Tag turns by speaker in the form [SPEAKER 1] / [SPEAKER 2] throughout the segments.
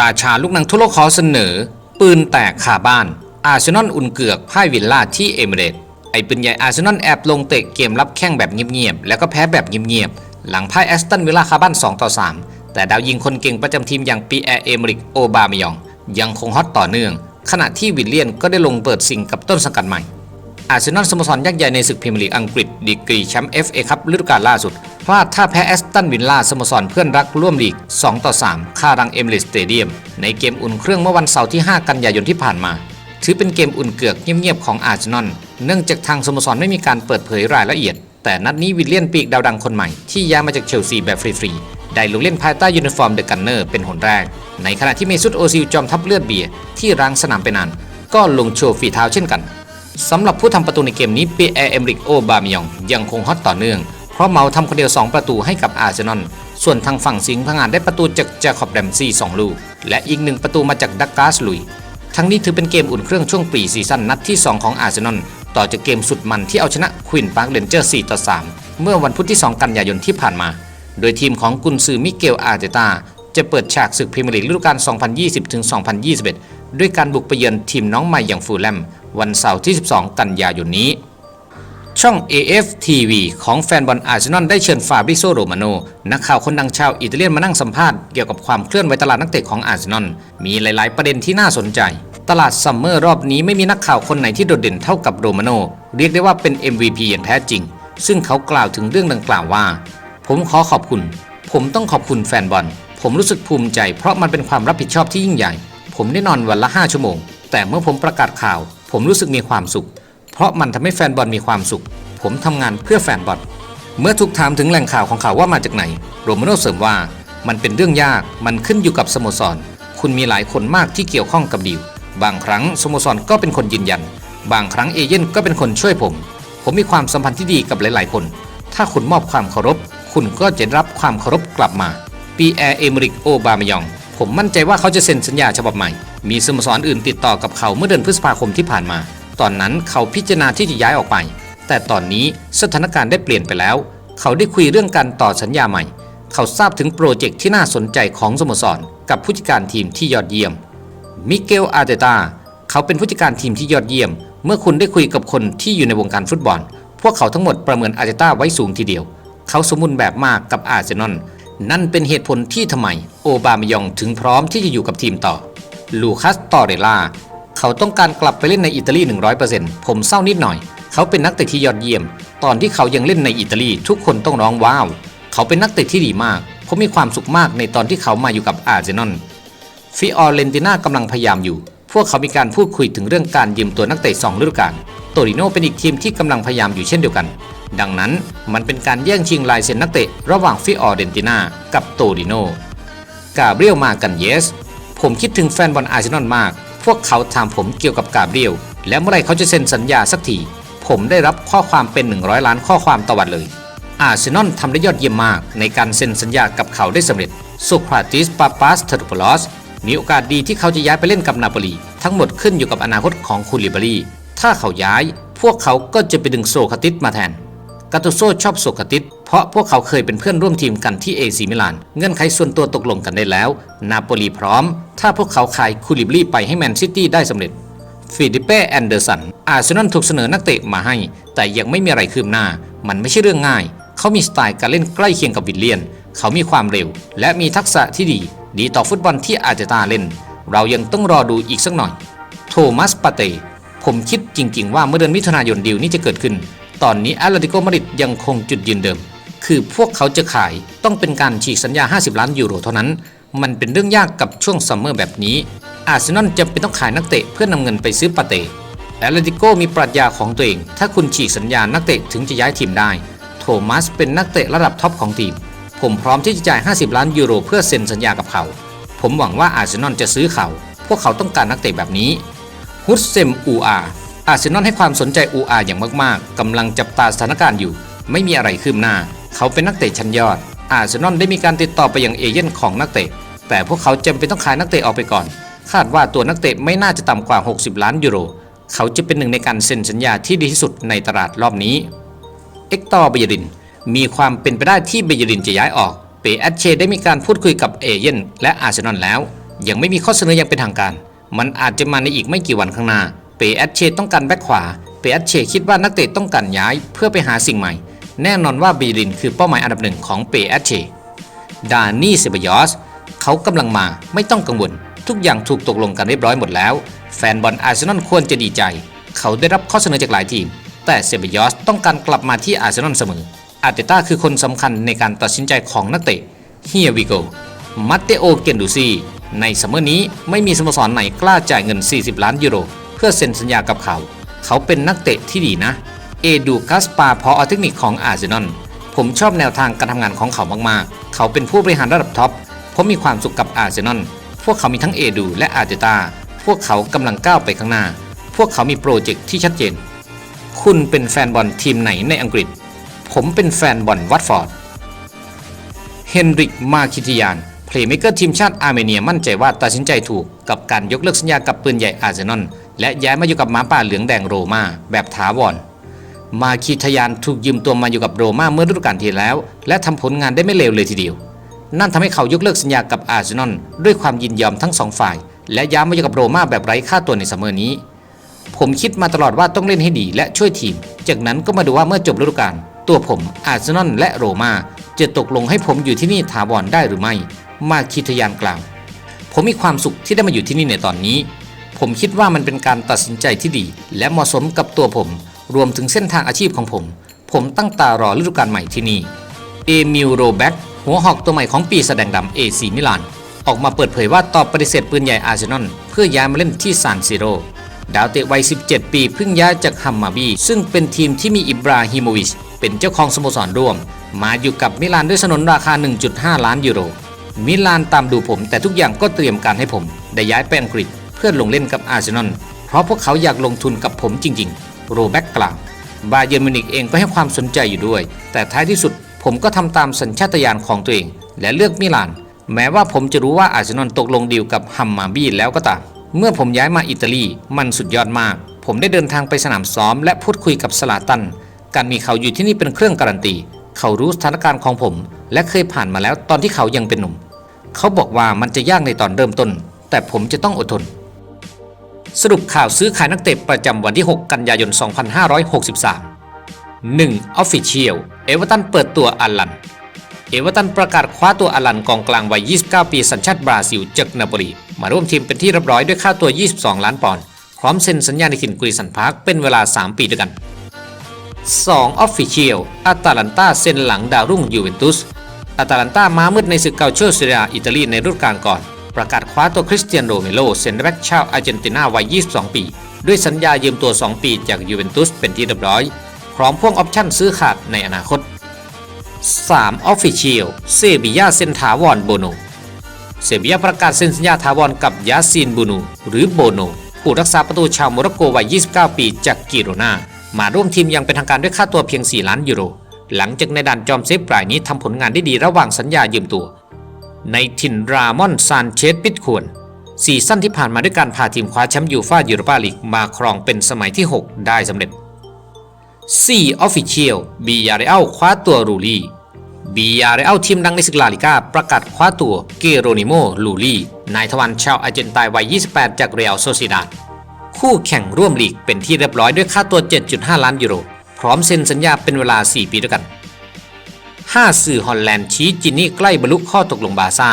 [SPEAKER 1] ราชาลูกหนังทั่วโลกขอเสนอ ปืนแตกคาบ้าน อาร์เซนอลอุ่นเกือกพ่ายวิลล่าที่เอมิเรตส์ไอปืนใหญ่อาร์เซนอลแอบลงเตะเกมรับแข้งแบบเงียบๆ แล้วก็แพ้แบบเงียบๆ หลังพ่ายแอสตันวิลล่าคาบ้าน 2 ต่อ 3 แต่ดาวยิงคนเก่งประจำทีมอย่างปีแอร์เอเมริกโอบามายอง ยังคงฮอตต่อเนื่อง ขณะที่วิลเลียนก็ได้ลงเปิดซิงกับต้นสังกัดใหม่อาร์เซนอลสโมสรยักษ์ใหญ่ในศึกพรีเมียร์ลีกอังกฤษดีกรีแชมป์ FA คัพฤดูกาลล่าสุด พลาดท่าแพ้แอสตันวิลล่าสโมสรเพื่อนรักร่วมลีก 2 ต่อ 3 ค่ารังเอมิเรตสเตเดียม ในเกมอุ่นเครื่องเมื่อวันเสาร์ที่ 5 กันยายนที่ผ่านมา ถือเป็นเกมอุ่นเกือกเงียบๆของอาร์เซนอลเนื่องจากทางสโมสรไม่มีการเปิดเผยรายละเอียด แต่นัดนี้วิลเลียนปีกดาวดังคนใหม่ที่ย้ายมาจากเชลซีแบบฟรีๆ ได้ลงเล่นภายใต้ยูนิฟอร์มเดอะกันเนอร์เป็นหนแรก ในขณะที่เมซุตโอซิลจอมทัพเลือดเบียร์ที่ร้างสนามไปนาน ก็ลงโชว์ฝีเท้าเช่นกันสำหรับผู้ทำประตูในเกมนี้เปีแอร์เอมริกโอบามยองยังคงฮอตต่อเนื่อง เพราะเมาทำคนเดียว 2 ประตูให้กับอาร์เซนอล ส่วนทางฝั่งสิงห์พังงานได้ประตูจากแจคอบแดมซี2ลูก และอีกหนึ่งประตูมาจากดักกาสลุย ทั้งนี้ถือเป็นเกมอุ่นเครื่องช่วงปีซีซั่นนัดที่ 2 ของอาร์เซนอล ต่อจากเกมสุดมันที่เอาชนะควินพาร์คเรนเจอร์4ต่อ3เมื่อวันพุธที่ 2 กันยายนที่ผ่านมา โดยทีมของกุนซือมิเกลอาร์เตตาจะเปิดฉากศึกพรีเมียร์ลีกฤดูกาล 2020-2021 ด้วยการบุกไปเยือนทีมน้องใหม่อย่างฟูลแลมวันเสาร์ที่ 12 กันยายนนี้ ช่อง AF TV ของแฟนบอลอาร์เซนอลได้เชิญฟาบริโซโรมาโนนักข่าวคนดังชาวอิตาเลียนมานั่งสัมภาษณ์เกี่ยวกับความเคลื่อนไหวตลาดนักเตะของอาร์เซนอลมีหลาย ๆ ประเด็นที่น่าสนใจ ตลาดซัมเมอร์รอบนี้ไม่มีนักข่าวคนไหนที่โดดเด่นเท่ากับโรมาโนเรียกได้ว่าเป็น MVP อย่างแท้จริง ซึ่งเขากล่าวถึงเรื่องดังกล่าวว่า ผมขอขอบคุณ ผมต้องขอบคุณแฟนบอลผมรู้สึกภูมิใจ เพราะมันเป็นความรับผิดชอบที่ยิ่งใหญ่ ผมได้นอนวันละ 5 ชั่วโมง แต่เมื่อผมประกาศข่าว ผมรู้สึกมีความสุข เพราะมันทำให้แฟนบอลมีความสุข ผมทำงานเพื่อแฟนบอลเมื่อถูกถามถึงแหล่งข่าวของเขาว่ามาจากไหน โรมาโนเสริมว่ามันเป็นเรื่องยากมันขึ้นอยู่กับสโมสร คุณมีหลายคนมากที่เกี่ยวข้องกับดีลบางครั้งสโมสรก็เป็นคนยืนยัน บางครั้งเอเย่นก็เป็นคนช่วยผม ผมมีความสัมพันธ์ที่ดีกับหลาย ๆ คน ถ้าคุณมอบความเคารพ คุณก็จะได้รับความเคารพกลับมาปีแอร์เอมริกโอบามยอง ผมมั่นใจว่าเขาจะเซ็นสัญญาฉบับใหม่ มีสโมสรอื่นติดต่อกับเขาเมื่อเดือนพฤษภาคมที่ผ่านมา ตอนนั้นเขาพิจารณาที่จะย้ายออกไป แต่ตอนนี้สถานการณ์ได้เปลี่ยนไปแล้ว เขาได้คุยเรื่องการต่อสัญญาใหม่ เขาทราบถึงโปรเจกต์ที่น่าสนใจของสโมสร กับผู้จัดการทีมที่ยอดเยี่ยม มิเกลอาร์เตตา เขาเป็นผู้จัดการทีมที่ยอดเยี่ยม เมื่อคุณได้คุยกับคนที่อยู่ในวงการฟุตบอล พวกเขาทั้งหมดประเมินอาร์เตตาไว้สูงทีเดียว เขาสมบูรณ์แบบมากกับอาร์เซนอล นั่นเป็นเหตุผลที่ทำไม โอบามายองถึงพร้อมที่จะอยู่กับทีมต่อ ลูคัส ตอเรล่า เขาต้องการกลับไปเล่นในอิตาลี 100%ผมเศร้านิดหน่อย เขาเป็นนักเตะที่ยอดเยี่ยม ตอนที่เขายังเล่นในอิตาลี ทุกคนต้องร้องว้าว เขาเป็นนักเตะที่ดีมาก ผมมีความสุขมากในตอนที่เขามาอยู่กับอาร์เซนอล ฟิออเรนติน่ากำลังพยายามอยู่ พวกเขามีการพูดคุยถึงเรื่องการยืมตัวนักเตะสองฤดูกาล โตริโนเป็นอีกทีมที่กำลังพยายามอยู่เช่นเดียวกัน ดังนั้นมันเป็นการแย่งชิงลายเซ็นนักเตะระหว่างฟิออเรนติน่ากับโตริโน กาเบรียลมากันเยส ผมคิดถึงแฟนบอลอาร์เซนอลมาก พวกเขาถามผมเกี่ยวกับกาเบรียลและเมื่อไรเขาจะเซ็นสัญญาสักทีผมได้รับข้อความเป็น 100 ล้านข้อความต่อวันเลย อาร์เซนอลทำได้ยอดเยี่ยมมากในการเซ็นสัญญากับเขาได้สำเร็จโซคราติสปาปัสเทอร์โพลอสมีโอกาสดีที่เขาจะย้ายไปเล่นกับนาโปลี ทั้งหมดขึ้นอยู่กับอนาคตของคูลิบารีถ้าเขาย้าย พวกเขาก็จะไปดึงโซคาติสมาแทน กาโตโซชอบโซคาติสเพราะพวกเขาเคยเป็นเพื่อนร่วมทีมกันที่เอซีมิลาน เงื่อนไขส่วนตัวตกลงกันได้แล้ว นาโปลีพร้อม ถ้าพวกเขาขายคูลิบารีไปให้แมนซิตี้ได้สำเร็จฟิลิปเป้แอนเดอร์สัน อาร์เซนอลถูกเสนอนักเตะมาให้ แต่ยังไม่มีอะไรคืบหน้า มันไม่ใช่เรื่องง่าย เขามีสไตล์การเล่นใกล้เคียงกับวิลเลียน เขามีความเร็ว และมีทักษะที่ดี ดีต่อฟุตบอลที่อาจจะตาเล่น เรายังต้องรอดูอีกสักหน่อย โทมัสปาเต ผมคิดจริง ๆ ว่าเมื่อเดือนมิถุนายนดีลนี้จะเกิดขึ้น ตอนนี้แอตเลติโกมาดริดยังคงจุดยืนเดิม คือพวกเขาจะขายต้องเป็นการฉีกสัญญา 50 ล้านยูโรเท่านั้น มันเป็นเรื่องยากกับช่วงซัมเมอร์แบบนี้อาร์เซนอลจะเป็นต้องขายนักเตะเพื่อนำเงินไปซื้อปาเตแอตเลติโกมีปรัชญาของตัวเอง ถ้าคุณฉีกสัญญานักเตะถึงจะย้ายทีมได้ โทมัสเป็นนักเตะระดับท็อปของทีม ผมพร้อมที่จะจ่าย 50 ล้านยูโรเพื่อเซ็นสัญญากับเขา ผมหวังว่าอาร์เซนอลจะซื้อเขา พวกเขาต้องการนักเตะแบบนี้ฮุสเซมอูอาร์ อาร์เซนอลให้ความสนใจอูอาอย่างมากๆกำลังจับตาสถานการณ์อยู่ ไม่มีอะไรคืบหน้า เขาเป็นนักเตะชั้นยอด อาร์เซนอลได้มีการติดต่อไปยังเอเย่นของนักเตะ แต่พวกเขาจำเป็นต้องขายนักเตะออกไปก่อน คาดว่าตัวนักเตะไม่น่าจะต่ำกว่า 60 ล้านยูโร เขาจะเป็นหนึ่งในการเซ็นสัญญาที่ดีที่สุดในตลาดรอบนี้ เอ็กตอร์เบยริน มีความเป็นไปได้ที่เบยรินจะย้ายออก เปแอตเชได้มีการพูดคุยกับเอเย่นและอาร์เซนอลแล้ว ยังไม่มีข้อเสนออย่างเป็นทางการ มันอาจจะมาในอีกไม่กี่วันข้างหน้า ปแอตเชต้องการแบ็คขวา เปแอตเชคิดว่านักเตะต้องการย้ายเพื่อไปหาสิ่งใหม่ แน่นอนว่าบีรินคือเป้าหมายอันดับหนึ่งของเปแอตเชดานี่เซบยอสเขากำลังมาไม่ต้องกังวล ทุกอย่างถูกตกลงกันเรียบร้อยหมดแล้ว แฟนบอลอาร์เซนอลควรจะดีใจ เขาได้รับข้อเสนอจากหลายทีม แต่เซบยอสต้องการกลับมาที่อาร์เซนอลเสมอ อาร์เตต้าคือคนสำคัญในการตัดสินใจของนักเตะ Here we go มัตเตโอเกนดูซีในซัมเมอร์นี้ไม่มีสโมสรไหนกล้าจ่ายเงิน 40 ล้านยูโร พื่อเซ็นสัญญากับเขา เขาเป็นนักเตะที่ดีนะ เอดูกัสปาพอเทคนิคของอาร์เซนอลผมชอบแนวทางการทำงานของเขามากๆ เขาเป็นผู้บริหารระดับท็อป ผมมีความสุขกับอาร์เซนอล พวกเขามีทั้งเอดูและอาร์เตตา พวกเขากำลังก้าวไปข้างหน้า พวกเขามีโปรเจกต์ที่ชัดเจน คุณเป็นแฟนบอลทีมไหนในอังกฤษ ผมเป็นแฟนบอลวัตฟอร์ด เฮนริก มาคิติยาน เพลย์เมเกอร์ทีมชาติอาร์เมเนียมั่นใจว่าตัดสินใจถูกกับการยกเลิกสัญญากับปืนใหญ่อาร์เซนอล และย้ายมาอยู่กับหมาป่าเหลืองแดงโรมาแบบถาวร มาคีทยานถูกยืมตัวมาอยู่กับโรม่าเมื่อฤดูกาลที่แล้ว และทำผลงานได้ไม่เลวเลยทีเดียว นั่นทำให้เขายกเลิกสัญญากับอาร์เซนอลด้วยความยินยอมทั้งสองฝ่าย และย้ายมาอยู่กับโรม่าแบบไร้ค่าตัวในซัมเมอร์นี้ ผมคิดมาตลอดว่าต้องเล่นให้ดีและช่วยทีม จากนั้นก็มาดูว่าเมื่อจบฤดูกาลตัวผมอาร์เซนอลและโรม่าจะตกลงให้ผมอยู่ที่นี่ถาวรได้หรือไม่ มาคีทยานกล่าว ผมมีความสุขที่ได้มาอยู่ที่นี่ในตอนนี้ ผมคิดว่ามันเป็นการตัดสินใจที่ดี และเหมาะสมกับตัวผม รวมถึงเส้นทางอาชีพของผม ผมตั้งตารอฤดูกาลใหม่ที่นี่ เอมิลโรแบ็กหัวหอกตัวใหม่ของปีแสดงดำเอซีมิลาน ออกมาเปิดเผยว่าตอบปฏิเสธปืนใหญ่อาร์เซนอลเพื่อย้ายมาเล่นที่ซานซิโรดาวเตะวัย 17 ปีเพิ่งย้ายจากฮัมมาบีซึ่งเป็นทีมที่มีอิบราฮิโมวิชเป็นเจ้าของสโมสรร่วม มาอยู่กับมิลานด้วยสนนราคา 1.5 ล้านยูโรมิลานตามดูผม แต่ทุกอย่างก็เตรียมการให้ผม ได้ย้ายไปอังกฤษ เพื่อลงเล่นกับอาร์เซนอลเพราะพวกเขาอยากลงทุนกับผมจริงๆ โรแบ็กกล่าวบาเยิร์นมิวนิกเองก็ให้ความสนใจอยู่ด้วย แต่ท้ายที่สุดผมก็ทำตามสัญชาตญาณของตัวเอง และเลือกมิลาน แม้ว่าผมจะรู้ว่าอาร์เซนอลตกลงดีลกับฮัมมาบีแล้วก็ตามเมื่อผมย้ายมาอิตาลีมันสุดยอดมาก ผมได้เดินทางไปสนามซ้อม และพูดคุยกับสลาตัน การมีเขาอยู่ที่นี่เป็นเครื่องการันตี เขารู้สถานการณ์ของผม และเคยผ่านมาแล้วตอนที่เขายังเป็นหนุ่ม เขาบอกว่ามันจะยากในตอนเริ่มต้น แต่ผมจะต้องอดทน สรุปข่าวซื้อขายนักเตะประจำวันที่ 6 กันยายน 2563 1. Official เอเวอร์ตันเปิดตัวอัลลัน เอเวอร์ตันประกาศคว้าตัวอัลลันกองกลางวัย 29 ปีสัญชาติบราซิลจากนาโปลีมาร่วมทีมเป็นที่เรียบร้อยด้วยค่าตัว 22 ล้านปอนด์พร้อมเซ็นสัญญาในถิ่นกรีสันพาร์คเป็นเวลา 3 ปีด้วยกัน 2. Official อาตาลันตาเซ็นหลังดาวรุ่งยูเวนตุสอาตาลันตามามืดในศึกเกาโชเซียอิตาลีในฤดูกาลก่อน ประกาศคว้าตัวคริสเตียนโรเมโลเซนเร์แบ็กชาวอาร์เจนตินาวัย 22 ปี ด้วยสัญญายืมตัว 2 ปีจากยูเวนตุสเป็นที่เรียบร้อย พร้อมพ่วงออปชั่นซื้อขาดในอนาคต 3. Official เซบียาเซนถาวรโบโนเซบียาประกาศเซ็นสัญญาถาวรกับยาซีนบูนูหรือโบโนผู้รักษาประตูชาวโมร็อกโกวัย 29 ปีจากกิโรนามาร่วมทีมย่างเป็นทางการด้วยค่าตัวเพียง 4 ล้านยูโร หลังจากในด่านจอมเซฟรายนี้ทำผลงานได้ดีระหว่างสัญญายืมตัว ในถิ่นรามอนซานเชสปิดควรซีซั่นที่ผ่านมาด้วยการพาทีมคว้าแชมป์ยูฟ่ายูโรปาลีกมาครองเป็นสมัยที่ 6 ได้สำเร็จ 4. Official บียาเรอัลคว้าตัวรูลี่บียาเรอัลทีมดังในศึกลาลิกาประกาศคว้าตัวเกโรนิโมลูลี่นายทวันชาวอาร์เจนตายวัย 28 จากเรอัลโซซิดาดคู่แข่งร่วมลีกเป็นที่เรียบร้อยด้วยค่าตัว 7.5 ล้านยูโร พร้อมเซ็นสัญญาเป็นเวลา 4 ปีด้วยกัน 5. สื่อฮอลแลนด์ชี้จินนี่ใกล้บรรลุข้อตกลงบาซ่า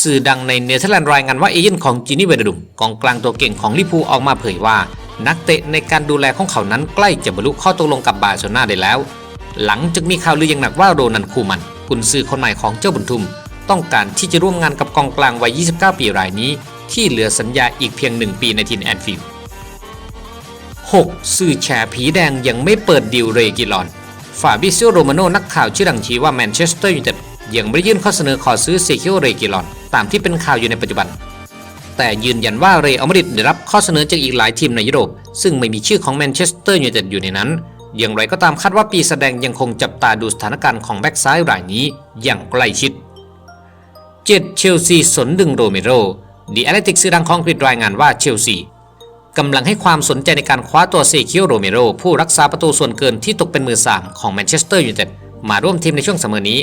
[SPEAKER 1] สื่อดังในเนเธอร์แลนด์รายงานว่าเอเย่นของจินนี่เวเดดุมกองกลางตัวเก่งของลิพูออกมาเผยว่า นักเตะในการดูแลของเขานั้นใกล้จะบรรลุข้อตกลงกับบาร์เซโลนาได้แล้ว หลังจากมีข่าวลืออย่างหนักว่าโรนันคูมันกุนซือคนใหม่ของเจ้าบุญทุม ต้องการที่จะร่วมงานกับกองกลางวัย 29 ปีรายนี้ ที่เหลือสัญญาอีกเพียง 1 ปีในทีมแอนฟิลด์ 6. สื่อแฉผีแดงยังไม่เปิดดิวเรกิลอน ฟาบิซิโอโรมาโนนักข่าวชื่อดังชี้ว่าแมนเชสเตอร์ยูไนเต็ดยังไม่ได้ยื่นข้อเสนอขอซื้อเซคิโอเรกิลอน ตามที่เป็นข่าวอยู่ในปัจจุบัน แต่ยืนยันว่าเรอัลมาดริดได้รับข้อเสนอจากอีกหลายทีมในยุโรป ซึ่งไม่มีชื่อของแมนเชสเตอร์ยูไนเต็ดอยู่ในนั้น อย่างไรก็ตามคาดว่าปีแสดงยังคงจับตาดูสถานการณ์ของแบ็กซ้ายรายนี้อย่างใกล้ชิด 7. เชลซีสนดึงโรเมโรดีแอตเลติกสื่อดังของอังกฤษรายงานว่าเชลซี กำลังให้ความสนใจในการคว้าตัวเซคิโอโรเมโรผู้รักษาประตูส่วนเกินที่ตกเป็นมือสามของแมนเชสเตอร์ยูไนเต็ดมาร่วมทีมในช่วงเสมอนี้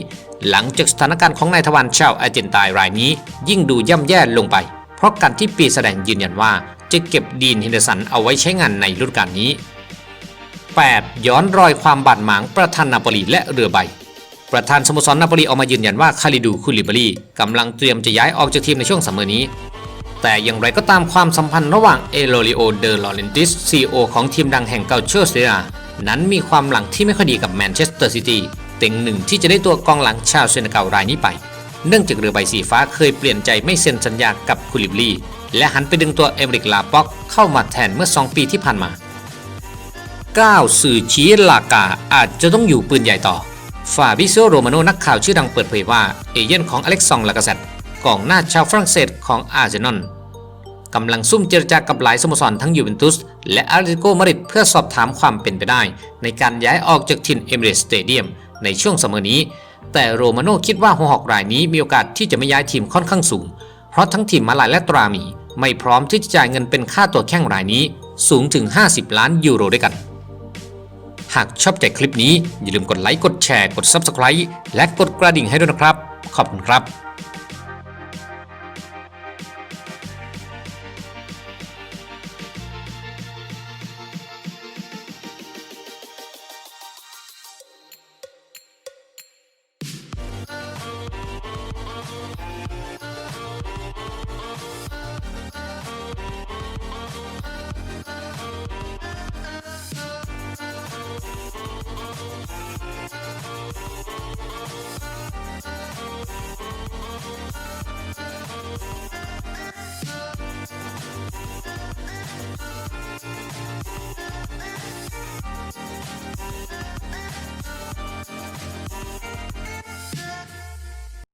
[SPEAKER 1] หลังจากสถานการณ์ของนายทวารชาวอาร์เจนตายรายนี้ ยิ่งดูย่ำแย่ลงไป เพราะการที่ปีแสดงยืนยันว่า จะเก็บดีนเฮนเดอร์สันเอาไว้ใช้งานในฤดูกาลนี้ 8. ย้อนรอยความบาดหมางประธานนาโปลีและเรือใบ ประธานสโมสรนาโปลีออกมายืนยันว่าคาริดูคูลิบารีกำลังเตรียมจะย้ายออกจากทีมในช่วงเสมอนี้ แต่อย่างไรก็ตามความสัมพันธ์ระหว่างเอโลริโอเดอลอเรนติสซีโอของทีมดังแห่งเกาเชอร์เซียนั้นมีความหลังที่ไม่ค่อยดีกับแมนเชสเตอร์ซิตี้เต็งหนึ่งที่จะได้ตัวกองหลังชาวเซนเกัลรายนี้ไป เนื่องจากเรือใบสีฟ้าเคยเปลี่ยนใจไม่เซ็นสัญญากับคูลิบารีและหันไปดึงตัวเอมริกลาป็อกเข้ามาแทนเมื่อ 2 ปีที่ผ่านมา 9 สื่อชี้ลากาอาจจะต้องอยู่ปืนใหญ่ต่อฟาบิโซโรมาโนนักข่าวชื่อดังเปิดเผยว่า เอเย่นของอเล็กซองลากาเซต กองหน้าชาวฝรั่งเศสของอาร์เซนอลกำลังซุ่มเจรจากับหลายสโมสรทั้งยูเวนตุสและอาร์ติโกมาริดเพื่อสอบถามความเป็นไปได้ ในการย้ายออกจากทินเอมิเรสสเตเดียมในช่วงเสมอนี้ แต่โรมาโนคิดว่าหัวหอกรายนี้มีโอกาสที่จะไม่ย้ายทีมค่อนข้างสูง เพราะทั้งทีมมาลายและตราหมี ไม่พร้อมที่จะจ่ายเงินเป็นค่าตัวแข้งรายนี้ สูงถึง 50 ล้านยูโรด้วยกัน หากชอบใจคลิปนี้อย่าลืมกดไลค์กดแชร์กด Subscribe และกดกระดิ่งให้ด้วยนะครับ ขอบคุณครับ